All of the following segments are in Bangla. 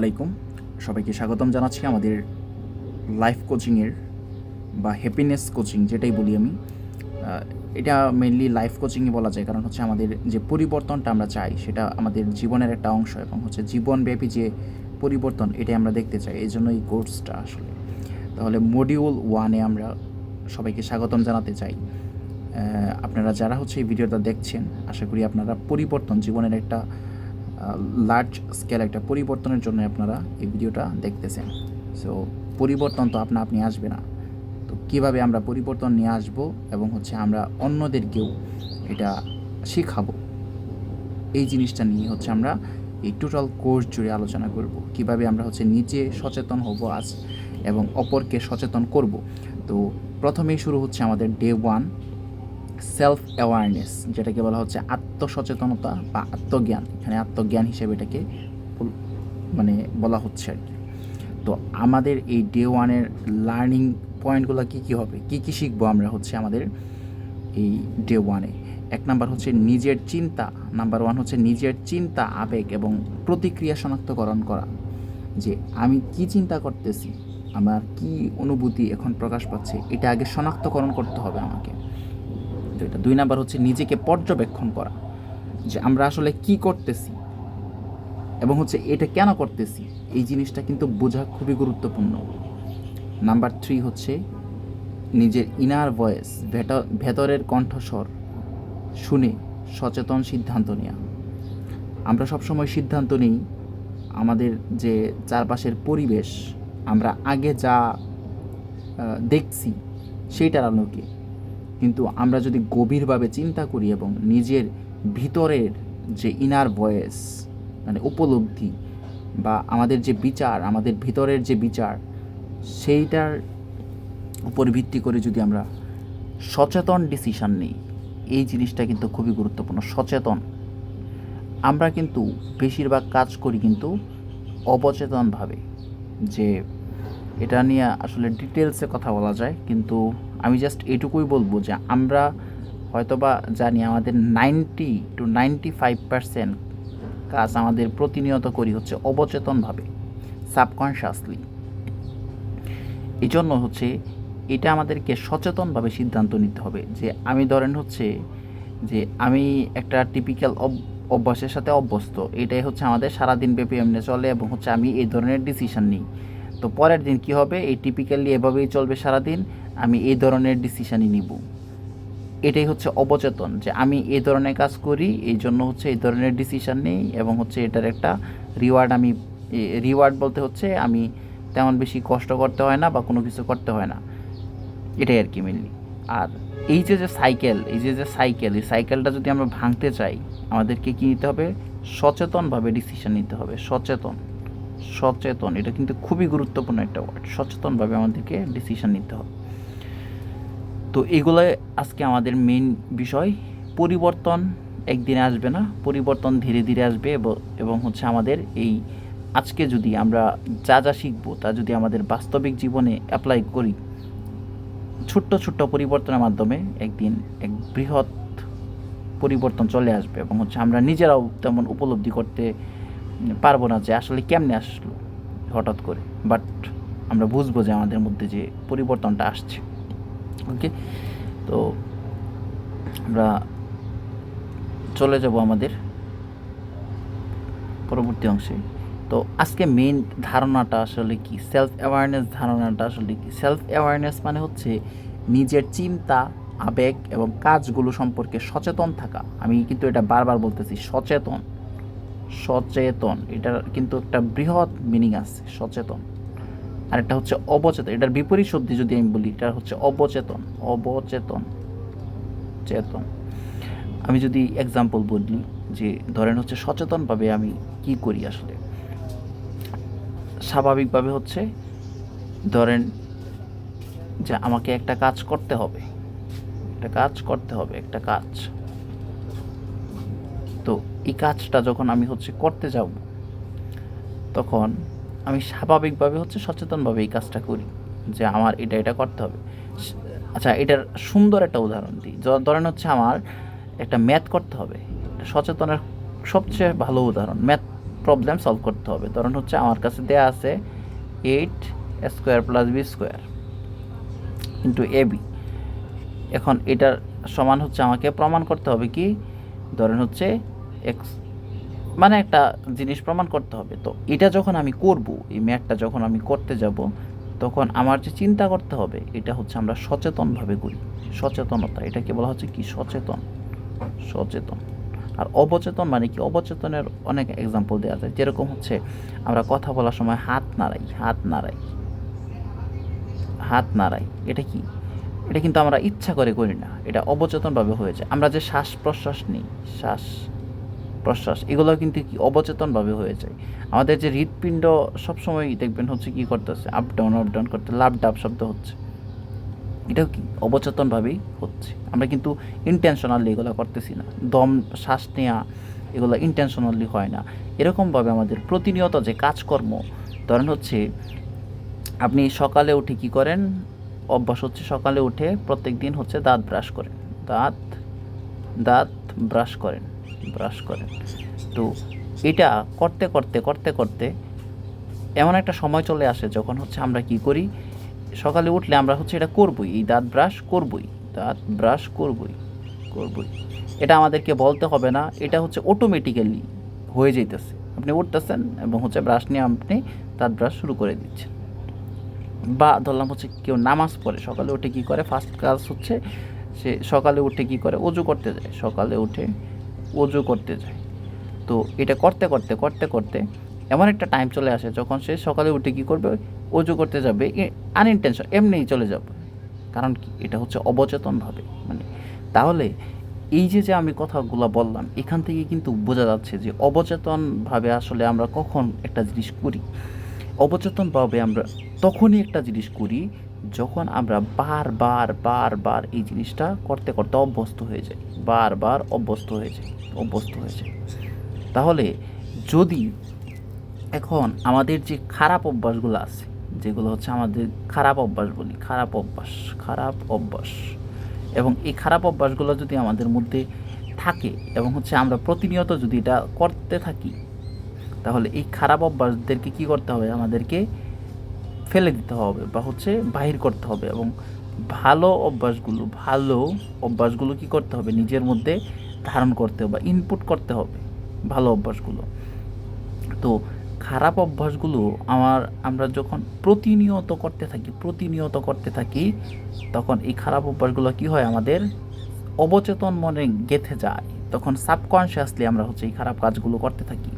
আলাইকুম। সবাইকে স্বাগতম জানাচ্ছি আমাদের লাইফ কোচিংয়ের বা হ্যাপিনেস কোচিং যেটাই বলি আমি। এটা মেনলি লাইফ কোচিংই বলা যায়, কারণ হচ্ছে আমাদের যে পরিবর্তনটা আমরা চাই সেটা আমাদের জীবনের একটা অংশ এবং হচ্ছে জীবনব্যাপী যে পরিবর্তন এটাই আমরা দেখতে চাই, এই জন্য এই কোর্সটা আসলে। তাহলে মডিউল ওয়ানে আমরা সবাইকে স্বাগতম জানাতে চাই। আপনারা যারা হচ্ছে এই ভিডিওটা দেখছেন, আশা করি আপনারা পরিবর্তন, জীবনের একটা লার্জ স্কেল একটা পরিবর্তনের জন্য আপনারা এই ভিডিওটা দেখতেছেন। সো পরিবর্তন তো আপনা আপনি আসবে না। তো কীভাবে আমরা পরিবর্তন নিয়ে আসব এবং হচ্ছে আমরা অন্যদেরকেও এটা শেখাবো? এই জিনিসটা নিয়ে হচ্ছে আমরা এই টোটাল কোর্স জুড়ে আলোচনা করব। কীভাবে আমরা হচ্ছে নিজে সচেতন হব আজ এবং অপরকে সচেতন করব। তো প্রথমেই শুরু হচ্ছে আমাদের ডে ওয়ান সেলফ অ্যাওয়ারনেস যেটাকে বলা হচ্ছে আত্মসচেতনতা বা আত্মজ্ঞান। এখানে আত্মজ্ঞান হিসেবে এটাকে মানে বলা হচ্ছে আর কি। তো আমাদের এই ডে ওয়ানের লার্নিং পয়েন্টগুলো কী কী হবে? কী কী শিখব আমরা হচ্ছে আমাদের এই ডে ওয়ানে এক নাম্বার হচ্ছে নিজের চিন্তা, নাম্বার ওয়ান হচ্ছে নিজের চিন্তা, আবেগ এবং প্রতিক্রিয়া শনাক্তকরণ করা। যে আমি কি চিন্তা করতেছি? আমার কি অনুভূতি এখন প্রকাশ পাচ্ছে? এটা আগে শনাক্তকরণ করতে হবে আমাকে। এটা দুই নাম্বার হচ্ছে নিজেকে পর্যবেক্ষণ করা, যে আমরা আসলে কি করতেছি এবং হচ্ছে এটা কেন করতেছি, এই জিনিসটা কিন্তু বোঝা খুবই গুরুত্বপূর্ণ। নাম্বার থ্রি হচ্ছে নিজের ইনার ভয়েস ভেতরের কণ্ঠস্বর শুনে সচেতন সিদ্ধান্ত নেওয়া আমরা সবসময় সিদ্ধান্ত নিই আমাদের যে চারপাশের পরিবেশ, আমরা আগে যা দেখছি সেইটার আলোকে। কিন্তু আমরা যদি গভীরভাবে চিন্তা করি এবং নিজের ভিতরের যে ইনার ভয়েস মানে উপলব্ধি বা আমাদের যে বিচার, আমাদের ভিতরের যে বিচার, সেইটার উপর ভিত্তি করে যদি আমরা সচেতন ডিসিশান নিই, এই জিনিসটা কিন্তু খুবই গুরুত্বপূর্ণ, সচেতন। আমরা কিন্তু বেশিরভাগ কাজ করি কিন্তু অবচেতনভাবে, যে এটা নিয়ে আসলে ডিটেলসে কথা বলা যায়, কিন্তু আমি জাস্ট এটুকুই বলব যে আমরা হয়তোবা জানি আমাদের ninety two ninety five percent কাজ আমাদের প্রতিনিয়ত করি হচ্ছে অবচেতনভাবে সাবকনশাসলি এই জন্য হচ্ছে এটা আমাদেরকে সচেতনভাবে সিদ্ধান্ত নিতে হবে যে আমি ধরেন হচ্ছে যে আমি একটা টিপিক্যাল অভ্যাসের সাথে অভ্যস্ত, এটাই হচ্ছে আমাদের সারাদিন ব্যাপী এমনি চলে এবং হচ্ছে আমি এই ধরনের ডিসিশন নিই। তো পরের দিন কি হবে? এই টিপিক্যালি এভাবেই চলবে সারাদিন আমি এই ধরনের ডিসিশানই নিব। এটাই হচ্ছে অবচেতন যে আমি এই ধরনের কাজ করি, এই জন্য হচ্ছে এই ধরনের ডিসিশান নেই এবং হচ্ছে এটার একটা রিওয়ার্ড আমি রিওয়ার্ড বলতে হচ্ছে আমি তেমন বেশি কষ্ট করতে হয় না বা কোনো কিছু করতে হয় না। এটাই আর কি মেনলি আর এই যে যে সাইকেল এই যে যে সাইকেল এই সাইকেলটা যদি আমরা ভাঙতে চাই, আমাদেরকে কী নিতে হবে? সচেতনভাবে ডিসিশন নিতে হবে। সচেতন। সচেতন। এটা কিন্তু খুবই গুরুত্বপূর্ণ একটা ওয়ার্ড সচেতনভাবে আমাদেরকে ডিসিশন নিতে হবে। তো এগুলোই আজকে আমাদের মেইন বিষয়। পরিবর্তন একদিনে আসবে না, পরিবর্তন ধীরে ধীরে আসবে এবং হচ্ছে আমাদের এই আজকে যদি আমরা যা যা শিখব তা যদি আমাদের বাস্তবিক জীবনে অ্যাপ্লাই করি, ছোট্ট ছোট্ট পরিবর্তনের মাধ্যমে একদিন এক বৃহৎ পরিবর্তন চলে আসবে এবং হচ্ছে আমরা নিজেরাও তেমন উপলব্ধি করতে পারব না যে আসলে কেমনে আসলো হঠাৎ করে। বাট আমরা বুঝব যে আমাদের মধ্যে যে পরিবর্তনটা আসছে। ওকে তো আমরা চলে যাব আমাদের পরবর্তী অংশে। তো আজকে মেইন ধারণাটা আসলে কি? সেলফ অ্যাওয়ারনেস ধারণাটা আসলে কি? সেলফ অ্যাওয়ারনেস মানে হচ্ছে নিজের চিন্তা, আবেগ এবং কাজগুলো সম্পর্কে সচেতন থাকা। আমি কিন্তু এটা বারবার বলতেছি, সচেতন। সচেতন। এটার কিন্তু একটা বৃহৎ মিনিং আছে, সচেতন। আর একটা হচ্ছে অবচেতন। এটার বিপরীত শব্দ যদি আমি বলি, এটা হচ্ছে অবচেতন অবচেতন, চেতন। আমি যদি এক্সাম্পল বলি যে, ধরেন হচ্ছে সচেতনভাবে আমি কি করি আসলে? স্বাভাবিকভাবে হচ্ছে, ধরেন যে আমাকে একটা কাজ করতে হবে। একটা কাজ করতে হবে, একটা কাজ। তো এই কাজটা যখন আমি হচ্ছে করতে যাব, তখন আমি স্বাভাবিকভাবে হচ্ছে সচেতনভাবে এই কাজটা করি যে আমার এটা এটা করতে হবে। আচ্ছা এটার সুন্দর একটা উদাহরণ দিই। ধরেন হচ্ছে আমার একটা ম্যাথ করতে হবে। সচেতনের সবচেয়ে ভালো উদাহরণ। ম্যাথ প্রবলেম সলভ করতে হবে। ধরুন হচ্ছে আমার কাছে দেয়া আছে eight square plus b square into a b এখন এটার সমান হচ্ছে আমাকে প্রমাণ করতে হবে কি? ধরেন হচ্ছে এক্স মানে একটা জিনিস প্রমাণ করতে হবে। তো এটা যখন আমি করব, এই ম্যাথটা যখন আমি করতে যাব, তখন আমার যে চিন্তা করতে হবে, এটা হচ্ছে আমরা সচেতনভাবে করি। সচেতনতা, এটাকে বলা হচ্ছে কি? সচেতন। সচেতন। আর অবচেতন মানে কি? অবচেতনের অনেক এক্সাম্পল দেওয়া যায়। যেরকম হচ্ছে আমরা কথা বলার সময় হাত নাড়াই হাত নাড়াই। হাত নাড়াই। এটা কি? এটা কিন্তু আমরা ইচ্ছা করে করি না। এটা অবচেতনভাবে হয়েছে আমরা যে শ্বাস প্রশ্বাস নিই, শ্বাস প্রশ্বাস এগুলো কিন্তু কি অবচেতনভাবে হয়ে যায়। আমাদের যে হৃৎপিণ্ড সবসময় দেখবেন হচ্ছে কি করতেছে আপ ডাউন আপ ডাউন করতে, লাভ ডাব শব্দ হচ্ছে। এটাও কি অবচেতনভাবেই হচ্ছে। আমরা কিন্তু ইন্টেনশনালি এগুলো করতেছি না। দম, শ্বাস নেওয়া এগুলো ইন্টেনশনালি হয় না। এরকমভাবে আমাদের প্রতিনিয়ত যে কাজকর্ম, ধরেন হচ্ছে আপনি সকালে উঠে কি করেন? অভ্যাস হচ্ছে সকালে উঠে প্রত্যেক দিন হচ্ছে দাঁত ব্রাশ করেন। দাঁত দাঁত ব্রাশ করেন। ব্রাশ করেন। তো এটা করতে করতে করতে করতে এমন একটা সময় চলে আসে যখন হচ্ছে আমরা কি করি, সকালে উঠলে আমরা হচ্ছে এটা করবই, এই দাঁত ব্রাশ করবই, দাঁত ব্রাশ করবই করবই। এটা আমাদেরকে বলতে হবে না, এটা হচ্ছে অটোমেটিক্যালি হয়ে যাইতেছে। আপনি উঠতেছেন এবং হচ্ছে ব্রাশ নিয়ে আপনি দাঁত ব্রাশ শুরু করে দিচ্ছেন। বা ধরলাম হচ্ছে কেউ নামাজ পড়ে, সকালে উঠে কি করে? ফার্স্ট কাজ হচ্ছে সে সকালে উঠে কি করে? অজু করতে যায়। সকালে উঠে অজু করতে যায়। তো এটা করতে করতে করতে করতে এমন একটা টাইম চলে আসে যখন সে সকালে উঠে কি করবে? অজু করতে যাবে। আনইনটেনশন এমনিই চলে যাবে। কারণ কি? এটা হচ্ছে অবচেতনভাবে। মানে তাহলে এই যে যে আমি কথাগুলো বললাম, এখান থেকে কিন্তু বোঝা যাচ্ছে যে অবচেতনভাবে আসলে আমরা কখন একটা জিনিস করি। অবচেতনভাবে আমরা তখনই একটা জিনিস করি যখন আমরা বারবার বারবার এই জিনিসটা করতে করতে অভ্যস্ত হয়ে যাই বারবার অভ্যস্ত হয়ে যাই, অভ্যস্ত হয়ে যাই। তাহলে যদি এখন আমাদের যে খারাপ অভ্যাসগুলো আছে, যেগুলো হচ্ছে আমাদের খারাপ অভ্যাস বলি, খারাপ অভ্যাস খারাপ অভ্যাস, এবং এই খারাপ অভ্যাসগুলো যদি আমাদের মধ্যে থাকে এবং হচ্ছে আমরা প্রতিনিয়ত যদি এটা করতে থাকি, তাহলে এই খারাপ অভ্যাসদেরকে কী করতে হবে? আমাদেরকে ফেলে দিতে হবে বা হচ্ছে বাহির করতে হবে এবং ভালো অভ্যাসগুলো ভালো অভ্যাসগুলো কি করতে হবে? নিজের মধ্যে ধারণ করতে হবে বা ইনপুট করতে হবে ভালো অভ্যাসগুলো। তো খারাপ অভ্যাসগুলো আমার, আমরা যখন প্রতিনিয়ত করতে থাকি, প্রতিনিয়ত করতে থাকি, তখন এই খারাপ অভ্যাসগুলো কি হয়? আমাদের অবচেতন মনে গেঁথে যায়। তখন সাবকনশিয়াসলি আমরা হচ্ছে এই খারাপ কাজগুলো করতে থাকি।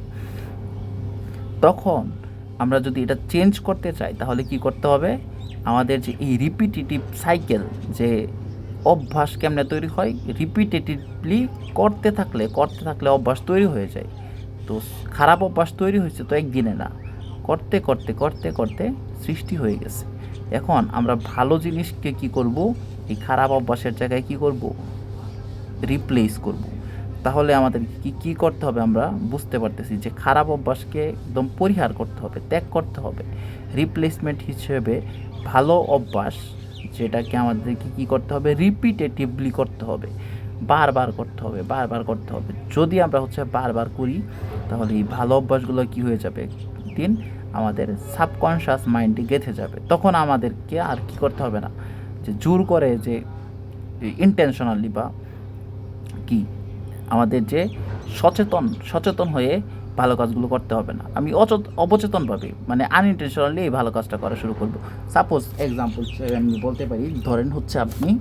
তখন আমরা যদি এটা চেঞ্জ করতে চাই, তাহলে কি করতে হবে? আমাদের যে এই রিপিটেটিভ সাইকেল যে অভ্যাস কেমনে তৈরি হয় রিপিটেটিভলি করতে থাকলে করতে থাকলে অভ্যাস তৈরি হয়ে যায়। তো খারাপ অভ্যাস তৈরি হয়েছে তো একদিনে না। করতে করতে করতে করতে সৃষ্টি হয়ে গেছে। এখন আমরা ভালো জিনিসকে কি করব? এই খারাপ অভ্যাসের জায়গায় কি করব? রিপ্লেস করব। তাহলে আমাদের কি কি করতে হবে আমরা বুঝতে পারতেছি যে খারাপ অভ্যাসকে একদম পরিহার করতে হবে, ত্যাগ করতে হবে। রিপ্লেসমেন্ট হিসেবে ভালো অভ্যাস যেটাকে আমাদেরকে কি করতে হবে? রিপিটেটিভলি করতে হবে। বারবার করতে হবে, বারবার করতে হবে। যদি আমরা হচ্ছে বারবার করি, তাহলে এই ভালো অভ্যাসগুলো কি হয়ে যাবে? দিন আমাদের সাবকনশাস মাইন্ডে গেঁথে যাবে। তখন আমাদেরকে আর কি করতে হবে না? যে জোর করে যে ইন্টেনশনালি বা কি আমাদের যে সচেতন সচেতন হয়ে ভালো কাজগুলো করতে হবে না। আমি অচেত, অবচেতনভাবে মানে আনইনটেনশনালি এই ভালো কাজটা করা শুরু করব। সাপোজ এক্সাম্পল আমি বলতে পারি, ধরেন হচ্ছে আপনি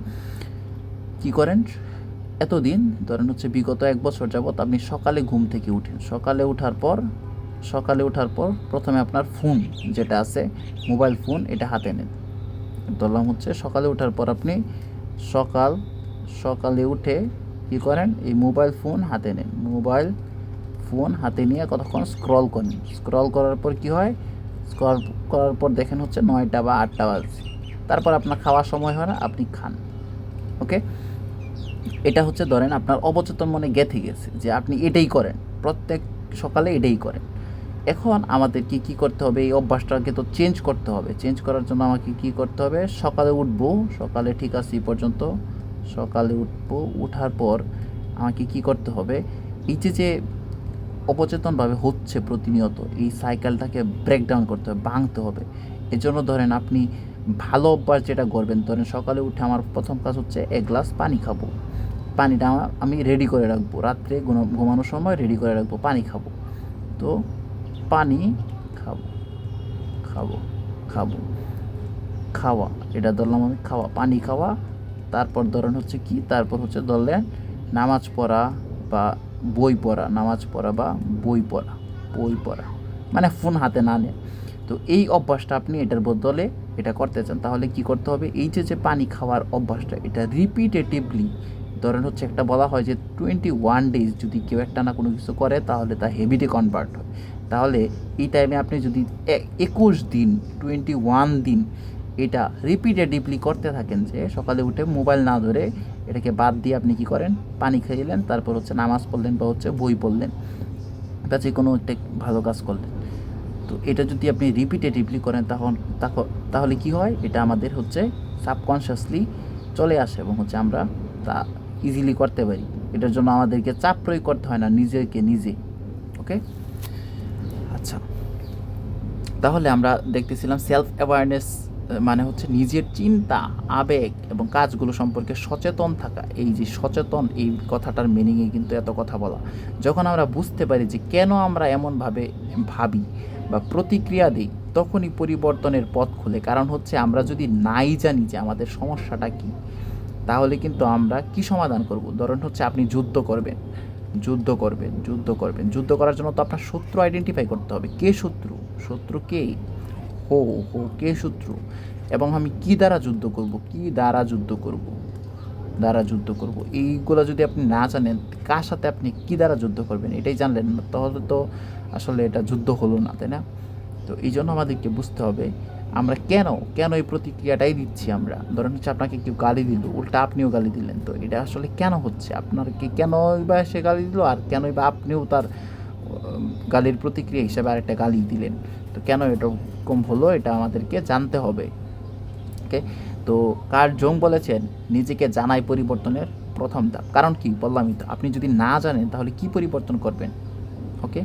কি করেন? এতদিন ধরেন হচ্ছে বিগত এক বছর যাবত আপনি সকালে ঘুম থেকে উঠেন। সকালে ওঠার পর, সকালে ওঠার পর প্রথমে আপনার ফোন যেটা আছে মোবাইল ফোন এটা হাতে নেন। ধরলাম হচ্ছে সকালে ওঠার পর আপনি সকাল, সকালে উঠে কি করেন? এই মোবাইল ফোন হাতে নেন। মোবাইল ফোন হাতে নিয়ে কতক্ষণ স্ক্রল করেন স্ক্রল করার পর কি হয়? স্ক্রল করার পর দেখেন হচ্ছে নয়টা বা আটটা বাজছে। তারপর আপনার খাওয়ার সময় হয় না, আপনি খান। ওকে? এটা হচ্ছে ধরেন আপনার অবচেতন মনে গেঁথে গেছে যে আপনি এটাই করেন। প্রত্যেক সকালে এটাই করেন। এখন আমাদেরকে কি করতে হবে? এই অভ্যাসটাকে তো চেঞ্জ করতে হবে। চেঞ্জ করার জন্য আমাকে কি করতে হবে? সকালে উঠবো। সকালে ঠিক আছে এই পর্যন্ত। সকালে উঠবো, উঠার পর আমাকে কি করতে হবে? এই যে যে অবচেতনভাবে হচ্ছে প্রতিনিয়ত, এই সাইকেলটাকে ব্রেকডাউন করতে হবে, ভাঙতে হবে। এজন্য ধরেন আপনি ভালো অভ্যাস যেটা করবেন, ধরেন সকালে উঠে আমার প্রথম কাজ হচ্ছে এক গ্লাস পানি খাব। পানিটা আমি রেডি করে রাখব। রাত্রে ঘুমা- ঘুমানোর সময় রেডি করে রাখব, পানি খাব। তো পানি খাব খাব খাব। খাওয়া, এটা ধরলাম আমি খাওয়া, পানি খাওয়া তারপর ধরেন হচ্ছে কি, তারপর হচ্ছে ধরলেন নামাজ পড়া বা বই পড়া, নামাজ পড়া বা বই পড়া বই পড়া মানে ফোন হাতে না নেন তো এই অভ্যাসটা আপনি এটার বদলে এটা করতে চান, তাহলে কি করতে হবে? এই যে যে পানি খাওয়ার অভ্যাসটা, এটা রিপিটেটিভলি ধরেন হচ্ছে একটা বলা হয় যে টোয়েন্টি ওয়ান ডেজ যদি কেউ একটা না কোনো কিছু করে, তাহলে তা হেবিটে কনভার্ট হয়। তাহলে এই টাইমে আপনি যদি একুশ দিন টোয়েন্টি ওয়ান দিন এটা রিপিটেটিভলি করতে থাকেন যে সকালে উঠে মোবাইল না ধরে এটাকে বাদ দিয়ে আপনি কি করেন? পানি খাইলেন তারপর হচ্ছে নামাজ পড়লেন বা হচ্ছে বই পড়লেন। বা যে কোনো একটা ভালো কাজ করলেন। তো এটা যদি আপনি রিপিটেটিভলি করেন তখন- তাহলে কি হয়? এটা আমাদের হচ্ছে সাবকনশিয়াসলি চলে আসে এবং হচ্ছে আমরা তা ইজিলি করতে পারি। এটার জন্য আমাদেরকে চাপ প্রয়োগ করতে হয় না, নিজেকে নিজে। ওকে? আচ্ছা। তাহলে আমরা দেখতেছিলাম সেলফ অ্যাওয়ারনেস মানে হচ্ছে নিজের চিন্তা, আবেগ এবং কাজগুলো সম্পর্কে সচেতন থাকা। এই যে সচেতন, এই কথাটার মিনিংয়ে কিন্তু এত কথা বলা। যখন আমরা বুঝতে পারি যে কেন আমরা এমনভাবে ভাবি বা প্রতিক্রিয়া দিই, তখনই পরিবর্তনের পথ খুলে। কারণ হচ্ছে আমরা যদি নাই জানি যে আমাদের সমস্যাটা কী, তাহলে কিন্তু আমরা কি সমাধান করব? ধরেন হচ্ছে আপনি যুদ্ধ করবেন যুদ্ধ করবেন যুদ্ধ করবেন। যুদ্ধ করার জন্য তো আপনার শত্রু আইডেন্টিফাই করতে হবে। কে শত্রু? শত্রু কে? হো হো, কে শত্রু? এবং আমি কি দ্বারা যুদ্ধ করব? কি দ্বারা যুদ্ধ করব? দ্বারা যুদ্ধ করব? এইগুলো যদি আপনি না জানেন, কার সাথে আপনি কি দ্বারা যুদ্ধ করবেন এটাই জানলেন না, তাহলে তো আসলে এটা যুদ্ধ হলো না, তাই না? তো এই জন্য আমাদেরকে বুঝতে হবে, আমরা কেন কেন এই প্রতিক্রিয়াটাই দিচ্ছি আমরা? ধরেন হচ্ছে আপনাকে কেউ গালি দিল, উল্টা আপনিও গালি দিলেন, তো এটা আসলে কেন হচ্ছে? আপনাকে কেনই বা সে গালি দিল, আর কেনই বা আপনিও তার গালির প্রতিক্রিয়া হিসাবে আরেকটা গালি দিলেন? তো কেন এরকম হলো, এটা আমাদেরকে জানতে হবে। ওকে? তো কার জং বলেছেন? নিজেকে জানাই পরিবর্তনের প্রথম ধাপ। কারণ কি? বললামই তো, আপনি যদি না জানেন, তাহলে কি পরিবর্তন করবেন? ওকে?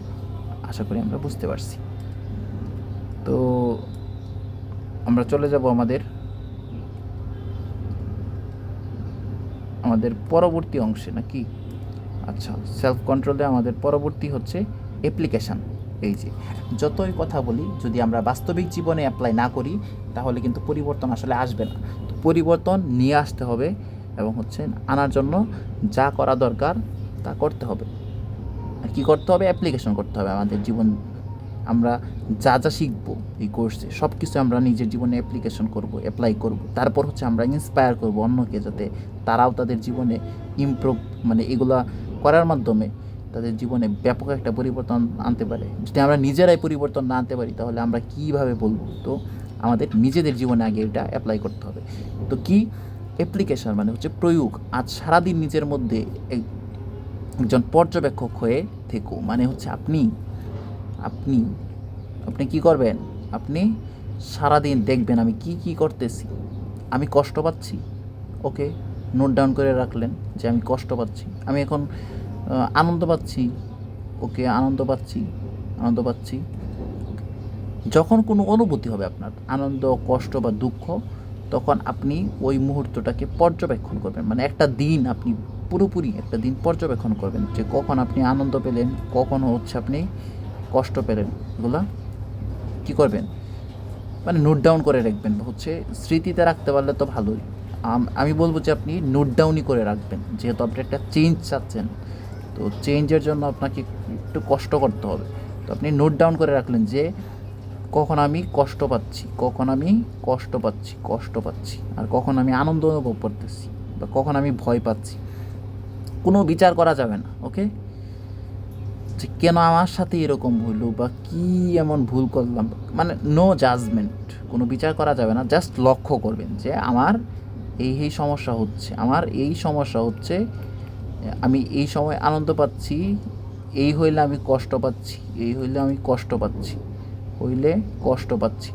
আশা করি আমরা বুঝতে পারছি। তো আমরা চলে যাব আমাদের আমাদের পরবর্তী অংশে, নাকি? আচ্ছা সেলফ কন্ট্রোলে আমাদের পরবর্তী হচ্ছে অ্যাপ্লিকেশান এই যে, যতই কথা বলি, যদি আমরা বাস্তবিক জীবনে অ্যাপ্লাই না করি, তাহলে কিন্তু পরিবর্তন আসলে আসবে না। তো পরিবর্তন নিয়ে আসতে হবে এবং হচ্ছে আনার জন্য যা করা দরকার তা করতে হবে। আর কী করতে হবে? অ্যাপ্লিকেশন করতে হবে আমাদের জীবন। আমরা যা যা শিখব এই কোর্সে সব কিছু আমরা নিজের জীবনে অ্যাপ্লিকেশন করব অ্যাপ্লাই করব। তারপর হচ্ছে আমরা ইন্সপায়ার করব অন্যকে যাতে তারাও তাদের জীবনে ইমপ্রুভ মানে এগুলা করার মাধ্যমে তাদের জীবনে ব্যাপক একটা পরিবর্তন আনতে পারে। যদি আমরা নিজেরাই পরিবর্তন না আনতে পারি, তাহলে আমরা কীভাবে বলব? তো আমাদের নিজেদের জীবনে আগে এটা অ্যাপ্লাই করতে হবে। তো কি? অ্যাপ্লিকেশন মানে হচ্ছে প্রয়োগ। আজ সারাদিন নিজের মধ্যে এক- একজন পর্যবেক্ষক হয়ে থেকো। মানে হচ্ছে আপনি আপনি আপনি কি করবেন? আপনি সারাদিন দেখবেন আমি কি কি করতেছি। আমি কষ্ট পাচ্ছি? ওকে নোট ডাউন করে রাখলেন যে আমি কষ্ট পাচ্ছি। আমি এখন আনন্দ পাচ্ছি। ওকে, আনন্দ পাচ্ছি আনন্দ পাচ্ছি। যখন কোনো অনুভূতি হবে আপনার, আনন্দ, কষ্ট বা দুঃখ, তখন আপনি ওই মুহূর্তটাকে পর্যবেক্ষণ করবেন। মানে একটা দিন আপনি পুরোপুরি একটা দিন পর্যবেক্ষণ করবেন যে কখন আপনি আনন্দ পেলেন, কখন হচ্ছে আপনি কষ্ট পেলেন। এগুলা কী করবেন? মানে নোট ডাউন করে রাখবেন, হচ্ছে স্মৃতিতে রাখতে পারলে তো ভালোই। আমি বলব যে আপনি নোট ডাউনই করে রাখবেন। যেহেতু আপনি একটা চেঞ্জ চাচ্ছেন তো চেঞ্জের জন্য আপনাকে একটু কষ্ট করতে হবে। তো আপনি নোট ডাউন করে রাখলেন যে, কখন আমি কষ্ট পাচ্ছি, কখন আমি কষ্ট পাচ্ছি কষ্ট পাচ্ছি, আর কখন আমি আনন্দ অনুভব করতেছি, বা কখন আমি ভয় পাচ্ছি। কোনো বিচার করা যাবে না ওকে যে কেন আমার সাথে এরকম হলো, বা কি এমন ভুল করলাম? মানে নো জাজমেন্ট কোনো বিচার করা যাবে না জাস্ট লক্ষ্য করবেন যে আমার এই এই সমস্যা হচ্ছে, আমার এই সমস্যা হচ্ছে আমি এই সময় আনন্দ পাচ্ছি, এই হইলে আমি কষ্ট পাচ্ছি, এই হইলে আমি কষ্ট পাচ্ছি, হইলে কষ্ট পাচ্ছি।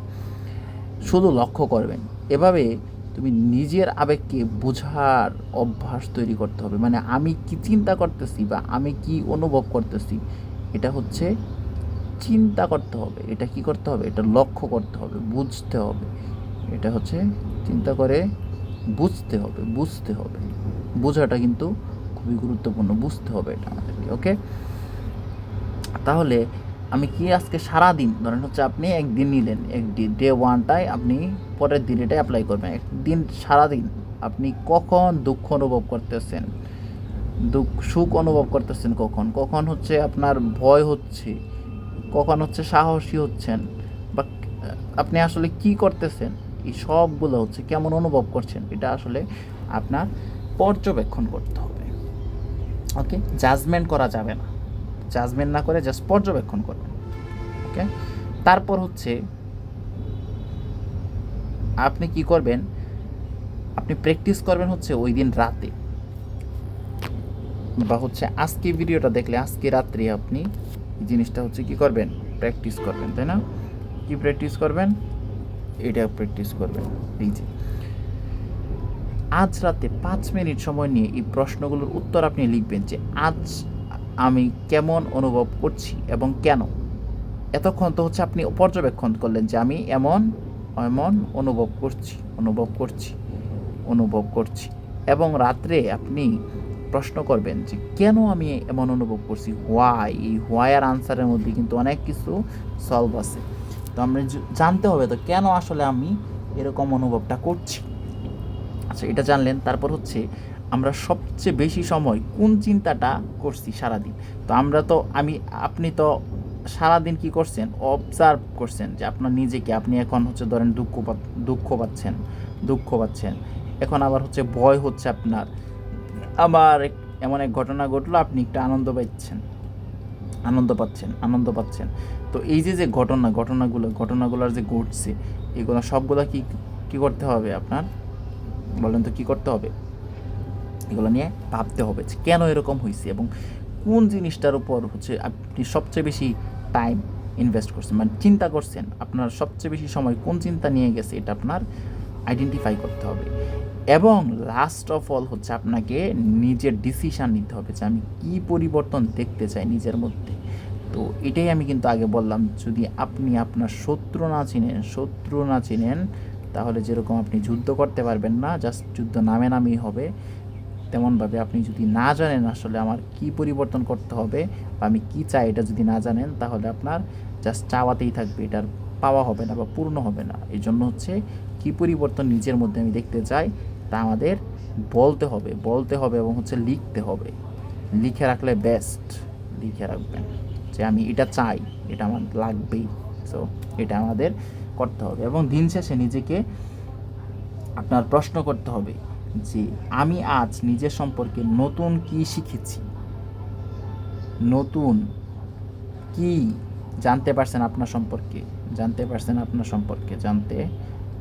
শুধু লক্ষ্য করবেন, এভাবে তুমি নিজের আবেগকে বোঝার অভ্যাস তৈরি করতে হবে। মানে আমি কি চিন্তা করতেছি বা আমি কি অনুভব করতেছি, এটা হচ্ছে চিন্তা করতে হবে। এটা কি করতে হবে? এটা লক্ষ্য করতে হবে, বুঝতে হবে। এটা হচ্ছে চিন্তা করে বুঝতে হবে বুঝতে হবে। বোঝাটা কিন্তু খুবই গুরুত্বপূর্ণ, বুঝতে হবে এটা আমাদেরকে ওকে তাহলে আমি কি আজকে সারা দিন ধরেন হচ্ছে আপনি একদিন নিলেন, একদিন ডে ওয়ানটায় আপনি পরের দিন এটা অ্যাপ্লাই করবেন, একদিন সারাদিন আপনি কখন দুঃখ অনুভব করতেছেন? দুঃখ, সুখ অনুভব করতেছেন কখন? কখন হচ্ছে আপনার ভয় হচ্ছে? কখন হচ্ছে সাহসী হচ্ছেন? বা আপনি আসলে কি করতেছেন? এই সবগুলো হচ্ছে কেমন অনুভব করছেন? এটা আসলে আপনার পর্যবেক্ষণ করতে হবে। ওকে জাজমেন্ট করা যাবে না। জাজমেন্ট না করে জাস্ট পর্যবেক্ষণ করবেন। ওকে তারপর হচ্ছে, আপনি কি করবেন? আপনি প্র্যাকটিস করবেন হচ্ছে ওই দিন রাতে। বা হচ্ছে আজকে ভিডিওটা দেখলে আজকে রাত্রে আপনি জিনিসটা হচ্ছে কি করবেন? প্র্যাকটিস করবেন, তাই না? কি প্র্যাকটিস করবেন? এটা প্র্যাকটিস করবেন। এই যে আজ রাতে পাঁচ মিনিট সময় নিয়ে এই প্রশ্নগুলোর উত্তর আপনি লিখবেন যে আজ আমি কেমন অনুভব করছি এবং কেন? এতক্ষণ তো হচ্ছে আপনি পর্যবেক্ষণ করলেন যে আমি এমন এমন অনুভব করছি অনুভব করছি অনুভব করছি। এবং রাত্রে আপনি প্রশ্ন করবেন যে কেন আমি এমন অনুভব করছি? হোয়াই এই হোয়াইয়ের আনসারের মধ্যে কিন্তু অনেক কিছু সলভ আছে। তো আমরা জানতে হবে তো কেন আসলে আমি এরকম অনুভবটা করছি? আচ্ছা এটা জানলেন। তারপর হচ্ছে, আমরা সবচেয়ে বেশি সময় কোন চিন্তাটা করছি সারাদিন? তো আমরা তো, আমি, আপনি তো সারাদিন কি করছেন? অবজার্ভ করছেন যে আপনার নিজেকে, আপনি এখন হচ্ছে ধরেন দুঃখ দুঃখ পাচ্ছেন দুঃখ পাচ্ছেন। এখন আবার হচ্ছে ভয় হচ্ছে আপনার। আবার এমন এক ঘটনা ঘটলো, আপনি একটু আনন্দ পাচ্ছেন। আনন্দ পাচ্ছেন আনন্দ পাচ্ছেন। তো এই যে যে ঘটনা, ঘটনাগুলো, ঘটনাগুলোর যে ঘটছে, এগুলো সবগুলো কি কি করতে হবে আপনার? বলেন তো কি করতে হবে? এগুলো নিয়ে ভাবতে হবে যে কেন এরকম হয়েছে এবং কোন জিনিসটার উপর হচ্ছে আপনি সবচেয়ে বেশি টাইম ইনভেস্ট করছেন? মানে চিন্তা করছেন, আপনার সবচেয়ে বেশি সময় কোন চিন্তা নিয়ে গেছে এটা আপনার আইডেন্টিফাই করতে হবে। এবং লাস্ট অফ অল হচ্ছে আপনাকে নিজের ডিসিশান নিতে হবে যে আমি কী পরিবর্তন দেখতে চাই নিজের মধ্যে। তো এটাই আমি কিন্তু আগে বললাম, যদি আপনি আপনার শত্রু না চিনেন, শত্রু না চিনেন তাহলে যেরকম আপনি যুদ্ধ করতে পারবেন না জাস্ট যুদ্ধ নামে নামেই হবে, তেমনভাবে আপনি যদি না জানেন আসলে আমার কি পরিবর্তন করতে হবে বা আমি কী চাই এটা যদি না জানেন, তাহলে আপনার জাস্ট চাওয়াতেই থাকবে, এটার পাওয়া হবে না বা পূর্ণ হবে না। এই জন্য হচ্ছে কি পরিবর্তন নিজের মধ্যে আমি দেখতে চাই, তা আমাদের বলতে হবে বলতে হবে এবং হচ্ছে লিখতে হবে। লিখে রাখলে বেস্ট লিখে রাখবেন যে আমি এটা চাই, এটা আমার লাগবেই। সো এটা আমাদের করতে হবে এবং দিন শেষে নিজেকে আপনার প্রশ্ন করতে হবে যে আমি আজ নিজের সম্পর্কে নতুন কি শিখেছি? নতুন কি জানতে পারছেন আপনার সম্পর্কে? জানতে পারছেন আপনার সম্পর্কে, জানতে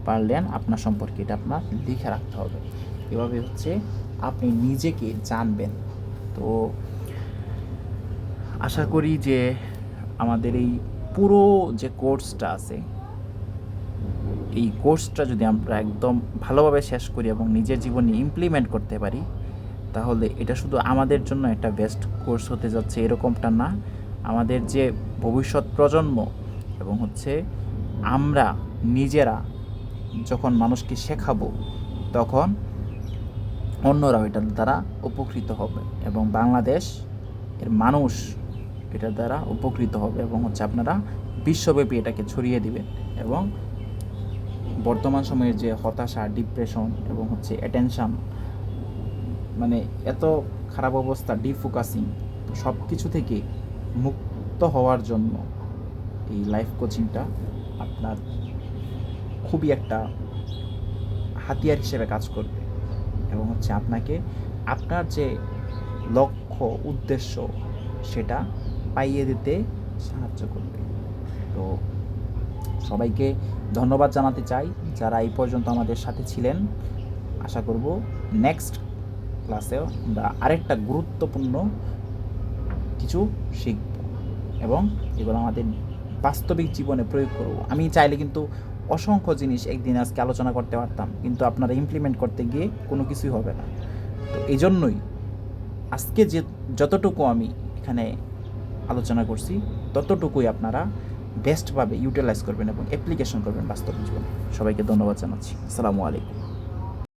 পারলেন আপনার সম্পর্কে, এটা আপনার লিখে রাখতে হবে। এভাবে হচ্ছে আপনি নিজেকে জানবেন। তো আশা করি যে আমাদের এই পুরো যে কোর্সটা আছে এই কোর্সটা যদি আমরা একদম ভালোভাবে শেষ করি এবং নিজের জীবনে ইমপ্লিমেন্ট করতে পারি, তাহলে এটা শুধু আমাদের জন্য একটা বেস্ট কোর্স হতে যাচ্ছে এরকমটা না। আমাদের যে ভবিষ্যৎ প্রজন্ম এবং হচ্ছে আমরা নিজেরা যখন মানুষকে শেখাবো, তখন অন্যরাও এটার দ্বারা উপকৃত হবে এবং বাংলাদেশ এর মানুষ এটার দ্বারা উপকৃত হবে এবং হচ্ছে আপনারা বিশ্বব্যাপী এটাকে ছড়িয়ে দিবেন এবং বর্তমান সময়ের যে হতাশা ডিপ্রেশন এবং হচ্ছে অ্যাটেনশন মানে এত খারাপ অবস্থা ডিফোকাসিং সব কিছু থেকে মুক্ত হওয়ার জন্য এই লাইফ কোচিংটা আপনার খুবই একটা হাতিয়ার হিসেবে কাজ করবে এবং হচ্ছে আপনাকে আপনার যে লক্ষ্য, উদ্দেশ্য সেটা পাইয়ে দিতে সাহায্য করবে। তো সবাইকে ধন্যবাদ জানাতে চাই যারা এই পর্যন্ত আমাদের সাথে ছিলেন। আশা করব নেক্সট ক্লাসেও আমরা আরেকটা গুরুত্বপূর্ণ কিছু শিখব এবং এগুলো আমাদের বাস্তবিক জীবনে প্রয়োগ করব। আমি চাইলে কিন্তু অসংখ্য জিনিস একদিন আজকে আলোচনা করতে পারতাম, কিন্তু আপনারা ইমপ্লিমেন্ট করতে গিয়ে কোনো কিছুই হবে না। তো এই জন্যই আজকে যে যতটুকু আমি এখানে আলোচনা করছি, ততটুকুই আপনারা বেস্টভাবে ইউটিলাইজ করবেন এবং অ্যাপ্লিকেশন করবেন বাস্তব জীবনে। সবাইকে ধন্যবাদ জানাচ্ছি। আসসালামু আলাইকুম।